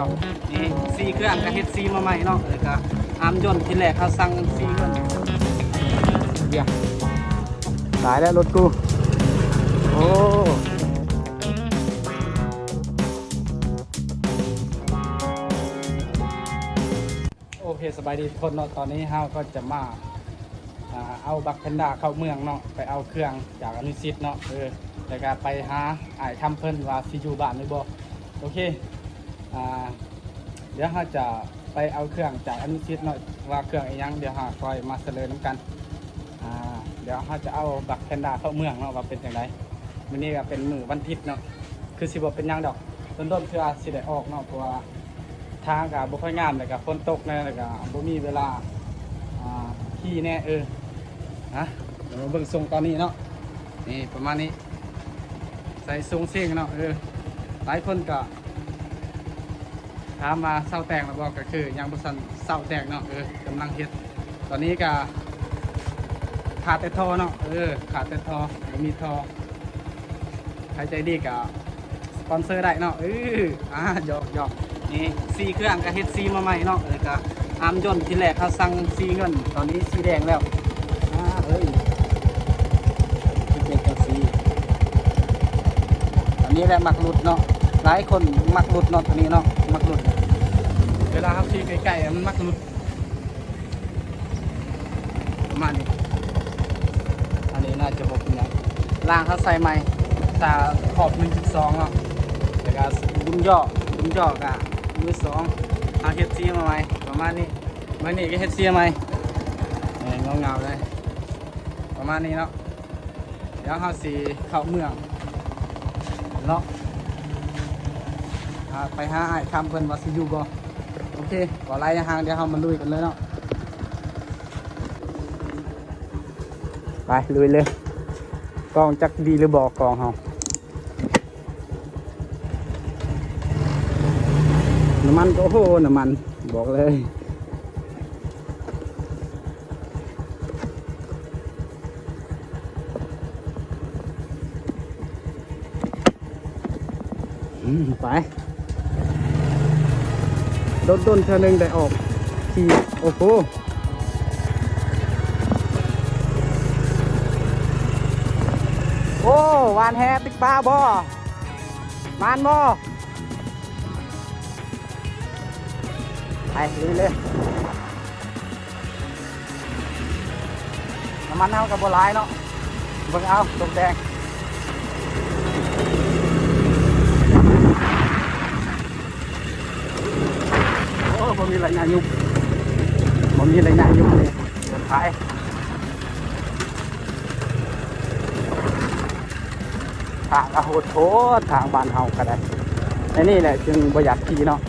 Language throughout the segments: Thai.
ดอกนี่ซีเครื่องก็เฮ็ดซีมาใหม่เนาะแล้วก็อามยนต์ที่แรกเขาสั่งซีเงินเดี๋ยวตายแล้วรถกู โอ้โอเคสบายดีทุกคนเนาะตอนนี้เฮาก็จะมาอ่าเอาบักแพนด้าเข้าเมืองเนาะไปเอาเครื่องจากอนุสิตเนาะเออแล้วก็ไปหาอ้ายคำเพิ่นว่าสิอยู่บ้านหรือบ่โอเค อ่าเดี๋ยวเราจะไปเอาเครื่องจากอนุสิตเนาะว่าเครื่องอีหยังเดี๋ยวเราคอยมาเสนอน้ำกันอ่าเดี๋ยวเราจะเอาบักแพนด้าเข้าเมืองเนาะว่าเป็นจังไดมื้อนี้ก็เป็นมือวันอาทิตย์เนาะคือสิบเป็นยังดอกต้นๆคืออาสิได้ออกเนาะเพราะว่าทางก็บ่ค่อยงามแล้วก็ฝนตกแน่แล้วก็บ่มีเวลาขี่แน่เออฮะเดี๋ยวเบิ่งทรงตอนนี้เนาะนี่ประมาณนี้ ใส่ทรงเสียงเนาะเออหลายคนก็ ถามมาเศร้าแตกแล้วบอกก็คือยังบ่ทันเศร้าแตกเนาะเออกำลังเฮ็ด ตอนนี้ก็ขาดแต่ทอเนาะเออขาดแต่ทอบ่มีทอใครใจดีก็สปอนเซอร์ได้เนาะเอออ่าหยอกหยอกนี่ซีเครื่องก็เฮ็ดซีมาใหม่เนาะแล้วก็อามยนต์ที่แรกเขาสั่งซีเงิน ตอนนี้สีแดงแล้วอ่าเอ้ยเป็นจังสีอันนี้แหละมักลุดเนาะ หลายคนมักหลุดเนาะตัวนี้เนาะมักหลุด เวลาเขาขี่ไกลๆมันมักหลุดประมาณนี้อันนี้น่าจะบอกเป็นยังล่างเขาใส่ใหม่ตาขอบ1.2เนาะแล้วก็ดุมย่อดุมย่อกะมือสองเอาเฮดซีมาใหม่ประมาณนี้มื่อนี้ก็เฮดซีใหม่เนี่ยเงาๆเลยประมาณนี้เนาะเดี๋ยวเราสีเข้าเมืองเนาะ อ่าไปหาไอ้ายคำเพิ่นว่าสิอยู่บ่โอเคก่อไล่ห่างเดี๋ยวเรามาลุยกันเลยเนาะไปลุยเลยกองจักดีหรือบอกกองเฮาน้ำมันก็โอ้โหน้ำมันบอกเลยอืมไป โดนต้นเธอหนึ่งได้ออกขี่โอ้โหโอ้วานแฮติ๊กปลาบ่มานบ่ไปลุยเลยน้ำมันเอากับบัวลายเนาะเบิ่งเอาตกแดง โนายุบผมมีอะไรนายุบเลยเดินขายทางอโหดโหดทางบ้านเฮาก็ได้ในนี่แหละจึงประหยัดที่เนาะ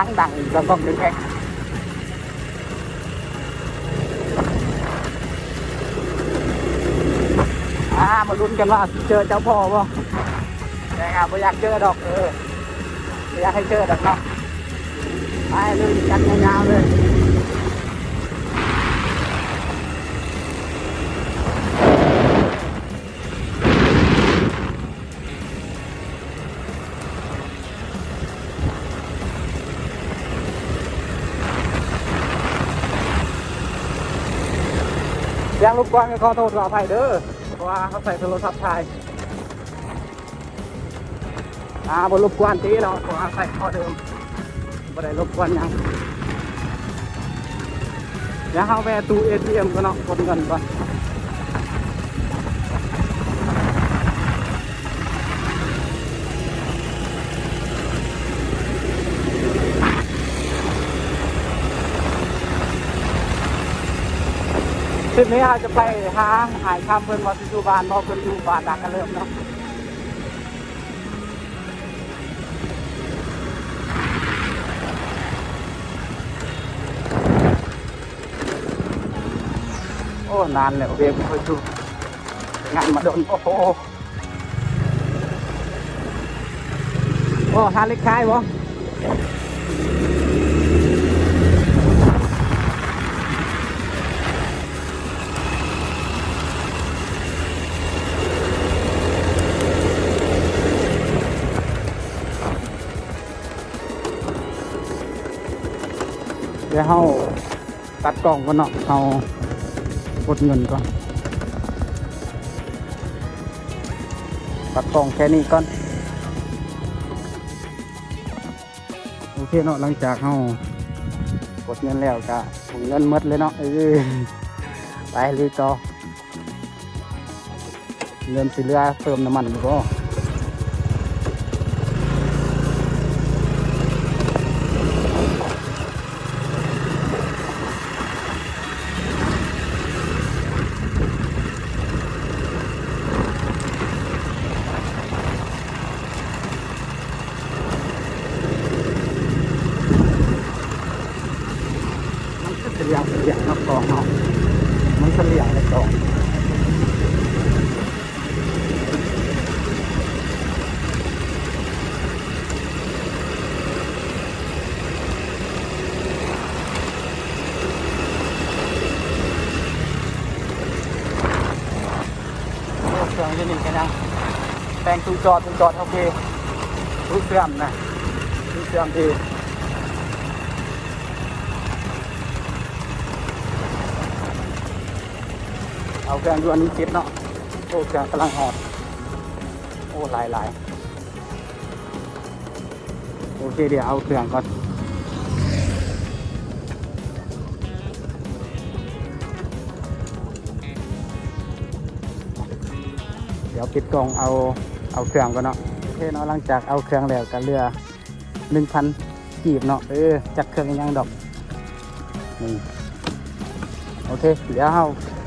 รถกระดังดังแล้วก็ดึงแอกอ่ามาลุ้นกันว่าเจอเจ้าพ่อป่ะแต่ครับไม่อยากเจอดอกเออไม่อยากให้เจอดอกเนาะไปเลยกันยาวๆเลย งรบกวนก็ขอโทษขออภัยเด้อเพราะว่าเขาใส่โทรศัพท์ถ่ายอ่าบนรบกวนตีเราขอใส่ข้อเดิมบ่ได้รบกวนหยังเดี๋ยวเขาแวะตู้ ATM ก็เนาะคนเงินก่อน ลิปนี้อาจะไปหาหายคำเพิ่นมาอยู่บ้านพราะเพิ่นอยู่บ้านดักกันเริ่มเนาะโอ้นานแล้วเวฟไม่ค่อยดูงานมาโดนโอ้โหโอ้หาเล็กคายวเตัดกล่องก่อนเนาะเฮากดเงินก่อนตัดกล่องแค่นี้ก่อนโอเคเนาะหลังจากเฮากดเงินแล้วก็ถุงเงินมดเลยเนาะเออไปเลยต่อเงินสิเหลือเติมน้ำมันอยู่บ่มันก็เสียงเสียงเนาะกล่องเนาะมันเสียงในกล่องโอ้เครื่องอยันนี่กันยัง แปลงตูจอดตูจอดโอเครูเสื่อมนะรูเสื่อมดีเอาเครื่องดูอันนี้คิดเนาะโอ้เครื่องกำลังหอดโอ้หลายหลายโอเคเดี๋ยวเอาเครื่องก่อนเดี๋ยวปิดกล่องเอา เอาเครื่องก่อนเนาะโอเคเนาะหลังจากเอาเครื่องแล้วก็เรือหนึ่งพันกีบเนาะเออจักเครื่องยังดอกนี่โอเค เดี๋ยวเรา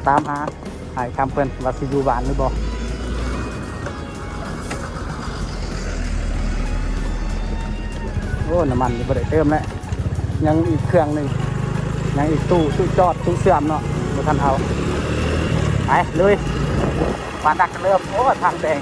ตามหาหายคำเพิ่นว่าสิอยู่บ้านหรือบ่โอ้น้ำมันยังบ่ได้เติมแล้วยังอีกเครื่องหนึ่งยังอีกตู้ตู้จอดตู้เสื่อมเนาะบ่ทันเอาไปเลยมาดักเริ่มโอ้ทางแดง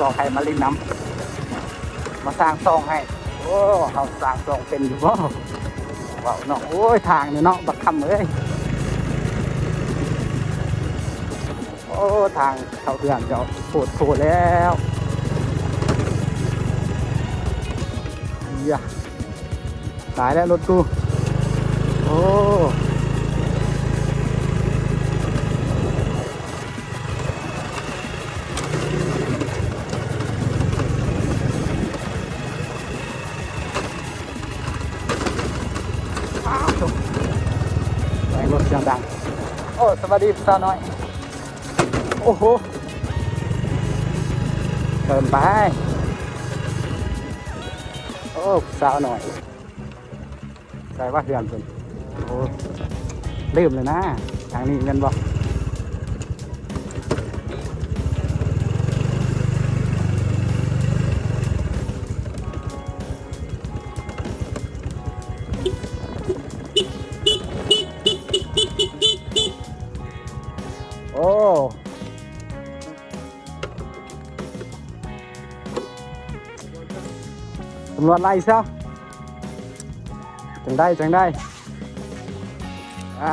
รอกให้มาลินน้ำมาสร้างซองให้ โอ้เฮาสร้างซองเป็นอยู่บ่ว้าวเนาะโอ้ยทางนี่เนาะบักคำเอ้ยโอ้ทางเข้าเรื่องเจ้าโผดโผดแล้วอย่าตายแล้วรถกูโอ้าวจุ๊บแรงรถเสียงดัง โอ้ สวัสดีสาวน้อย โอ้โหเกินไป โอ้สาวหน่อย ใส่ว่าเฮือนเป็นโอ้ลืมเลยนะ ทางนี้เงินบอก ตำรวจไล่ซะจังได้จังได้อ่า